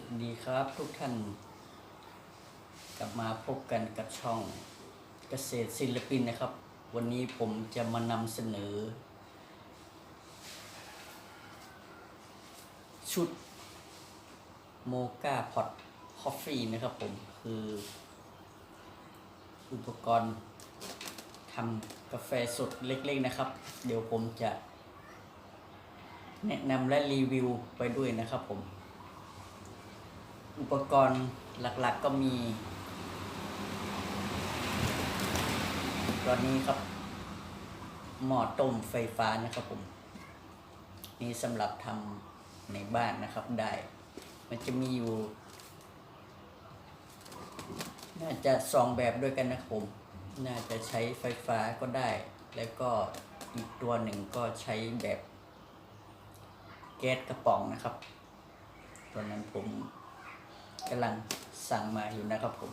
สวัสดีครับทุกท่าน กลับมาพบกันกับช่องเกษตรศิลปินนะครับ วันนี้ผมจะมานำเสนอ ชุดโมกาพอตคอฟฟี่นะครับผม คือ อุปกรณ์ทำกาแฟสดเล็กๆนะครับ เดี๋ยวผมจะ แนะนำและรีวิวไปด้วยนะครับผม อุปกรณ์หลักๆก็มีตอนนี้ครับหม้อต้มไฟฟ้านะครับผม นี่สำหรับทำในบ้านนะครับได้ มันจะมีอยู่ น่าจะสองแบบด้วยกันนะครับผม น่าจะใช้ไฟฟ้าก็ได้ แล้วก็อีกตัวหนึ่งก็ใช้แบบแก๊สกระป๋องนะครับ ตัวนั้นผม กำลังสั่งมาอยู่นะครับผม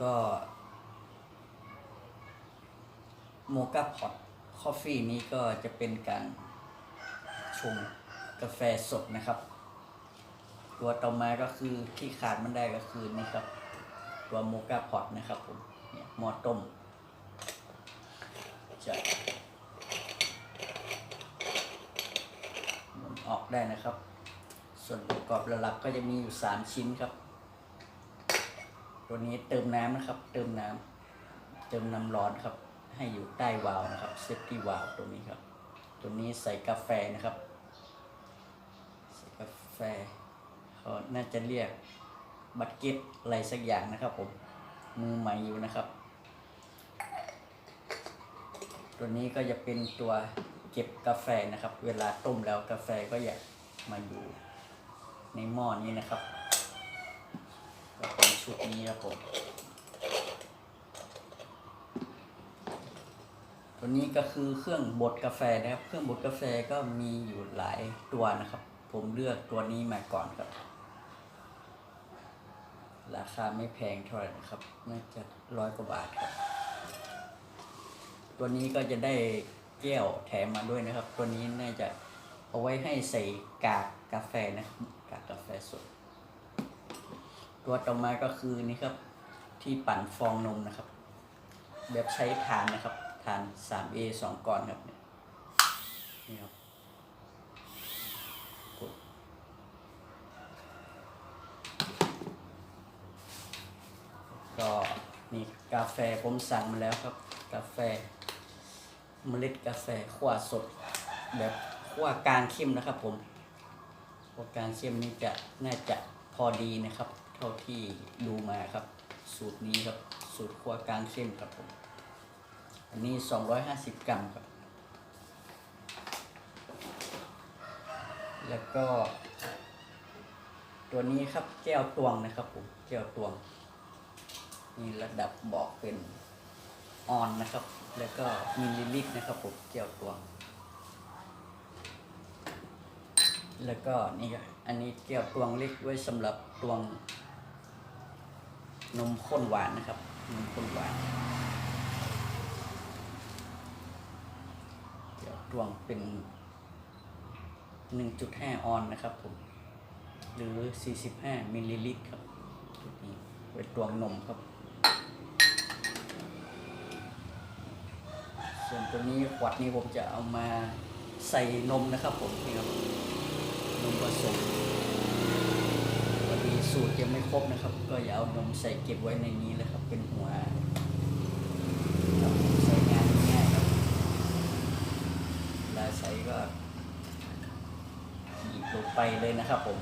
ก็โมกาพอตคอฟฟี่นี้ก็จะเป็นการชงกาแฟสดนะครับ ตัวต่อมาก็คือที่ขาดมันได้ก็คือนี่ครับ ตัวโมกาพอตนะครับผมเนี่ยหม้อต้มจะมุนออกได้นะครับ ส่วนประกอบหลักๆก็จะมีอยู่3ชิ้นครับ ตัวนี้เติมน้ำนะครับ เติมน้ำเติมน้ำร้อนครับ ให้อยู่ใต้วาล์วนะครับเซฟตี้วาล์วตัวนี้ครับ ตัวนี้ใส่กาแฟนะครับ ใส่กาแฟเขาน่าจะเรียกบัตเก็ตอะไรสักอย่างนะครับผมมือใหม่อยู่นะครับ ตัวนี้ก็จะเป็นตัวเก็บกาแฟนะครับ เวลาต้มแล้วกาแฟก็จะมาอยู่ ในหม้อนี้นะครับก็เป็นชุดนี้ครับผมตัวนี้ก็คือเครื่องบดกาแฟนะครับ เครื่องบดกาแฟก็มีอยู่หลายตัวนะครับ ผมเลือกตัวนี้มาก่อนครับ ราคาไม่แพงเท่าไหร่นะครับ น่าจะร้อยกว่าบาทครับ ตัวนี้ก็จะได้แก้วแถมมาด้วยนะครับ ตัวนี้น่าจะเอาไว้ให้ใส่กากกาแฟนะครับ กากกาแฟสด ตัวต่อมาก็คือนี่ครับ ที่ปั่นฟองนมนะครับ แบบใช้ทานนะครับทาน 3A 2ก้อนครับเนี่ยครับกดก็นี่กาแฟผมสั่งมาแล้วครับ กาแฟเมล็ดกาแฟขั่วสด แบบขั่วกลางเข้มนะครับผม ขั่วกางเข้มนี่จะน่าจะพอดีนะครับ เท่าที่ดูมาครับ สูตรนี้ครับสูตรขั่วกลางเข้มครับผมอันนี้ 250 กรัมครับ แล้วก็ ตัวนี้ครับแก้วตวงนะครับผมแก้วตวงมีระดับบอกเป็นออนนะครับ แล้วก็มิลลิลิตรนะครับผมแก้วตวง แล้วก็นี่ครับอันนี้แก้วตวงเล็กไว้สำหรับตวงนมข้นหวานนะครับ นมข้นหวานเดี๋ยวตวงเป็น 1.5 ออนนะครับผม หรือ 45 มิลลิลิตรครับชุดนี้ไว้ตวงนมครับ ส่วนตัวนี้ขวดนี้ผมจะเอามาใส่นมนะครับผมนี่ครับนม ผสมพอดีสูตรยังไม่ครบนะครับ ก็อย่าเอานมใส่เก็บไว้ในนี้เลยครับ เป็นหัวครับใส่งานง่ายๆครับเวลาใช้ก็หยิบลงไปเลยนะครับผม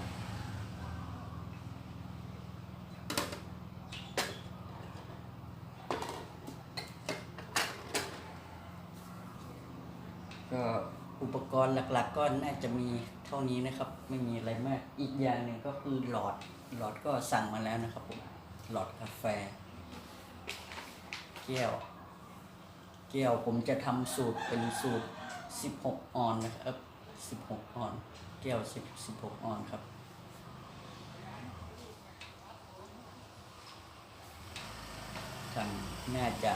ก็อุปกรณ์หลักๆก็น่าจะมี ท่านี้นะครับ ไม่มีอะไรมาก อีกอย่างหนึ่งก็คือหลอด หลอดก็สั่งมาแล้วนะครับผม หลอดกาแฟ แก้ว แก้วผมจะทำสูตรเป็นสูตร 16 ออนนะครับ 16 ออน แก้ว 10 16 ออนครับทำน่าจะ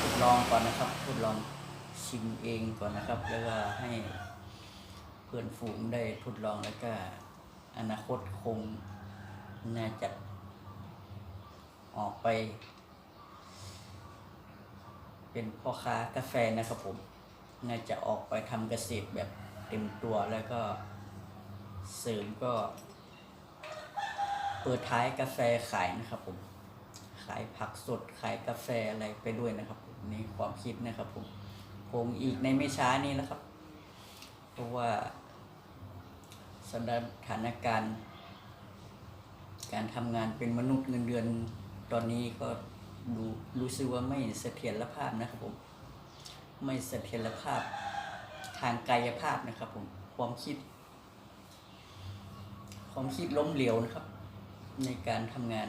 ทดลองก่อนนะครับ ทดลองชิมเองก่อนนะครับ แล้วก็ให้ พื่อนฝูงได้ทดลองแล้วก็ อนาคตคงน่าจะออกไป เป็นพ่อค้ากาแฟนะครับผม น่าจะออกไปทำเกษตรแบบเต็มตัวแล้วก็เสริมก็ เปิดท้ายกาแฟขายนะครับผมขายผักสดขายกาแฟอะไรไปด้วยนะครับผมนี่ความคิดนะครับผมคงอีกในไม่ช้านี้แล้วครับ ราะว่าสถานการณ์ การทำงานเป็นมนุษย์เงินเดือนตอนนี้ก็ดูรู้สึกว่าไม่เสถียรภาพนะครับผม ไม่เสถียรภาพทางกายภาพนะครับผมความคิด ความคิดล้มเหลวนะครับ ในการทำงาน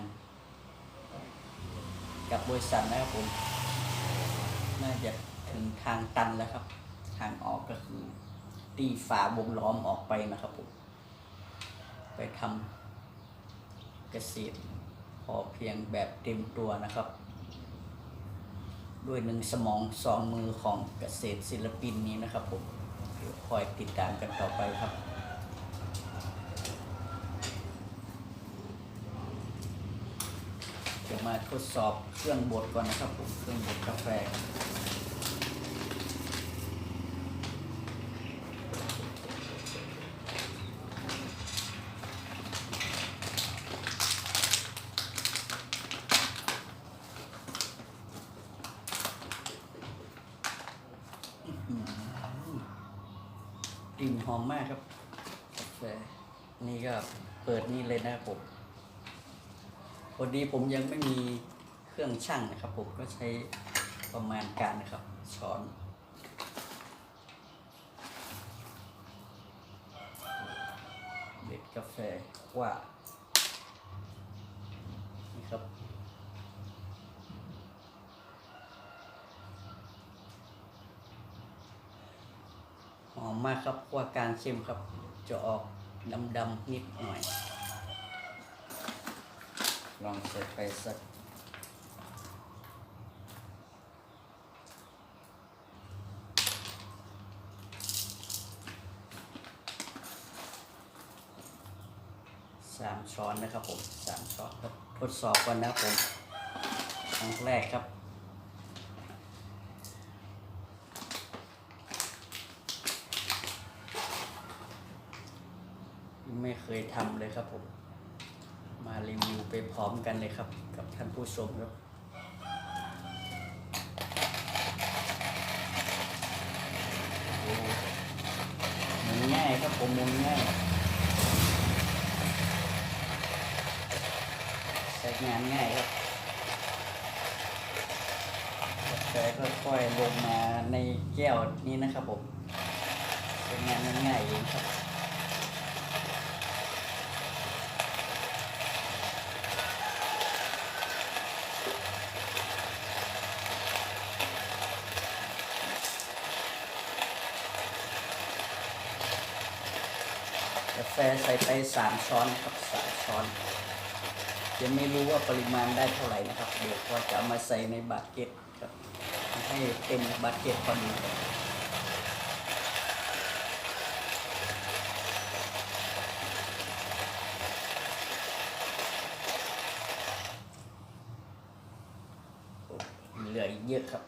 กับบริษัทนะครับผมน่าจะถึงทางตันแล้วครับ ทางออกก็คือ ตีฝาวงล้อมออกไปนะครับผมไปทำเกษตรพอเพียงแบบเต็มตัวนะครับ ด้วยหนึ่งสมองสองมือของเกษตรศิลปินนี้นะครับผมเดี๋ยวคอยติดตามกันต่อไปครับเดี๋ยวมาทดสอบเครื่องบดก่อนนะครับผมเครื่องบดกาแฟ กลิ่นหอมมากครับกาแฟนี่ก็เปิดนี่เลยนะครับผมพอดีผมยังไม่มีเครื่องชั่งนะครับ ผมก็ใช้ประมาณการนะครับช้อนเด็ดกาแฟว่านี่ครับ อมมากครับคั่วกลางเค็มครับ จะออกดำๆนิดหน่อย ลองใส่ไปสักสามช้อนนะครับผมสามช้อนครับทดสอบก่อนนะครับผมครั้งแรกครับ ไม่เค ยทำเลยครับผม มารีวิวไปพร้อมกันเลยครับ กับท่านผู้ชมครับหมุนง่ายครับผมหมุนง่ายใช้งานง่ายครับกาแฟค่อยๆลงมาในแก้วนี้นะครับผมใช้งานง่ายๆเองครับ ใส่ไปสามช้อนครับสามช้อนยังไม่รู้ว่าปริมาณได้เท่าไหร่นะครับ เดี๋ยวก็จะเอามาใส่ในบาตเก็ตครับให้เต็มบาตเก็ตพอดีเหลืออีกเยอะครับ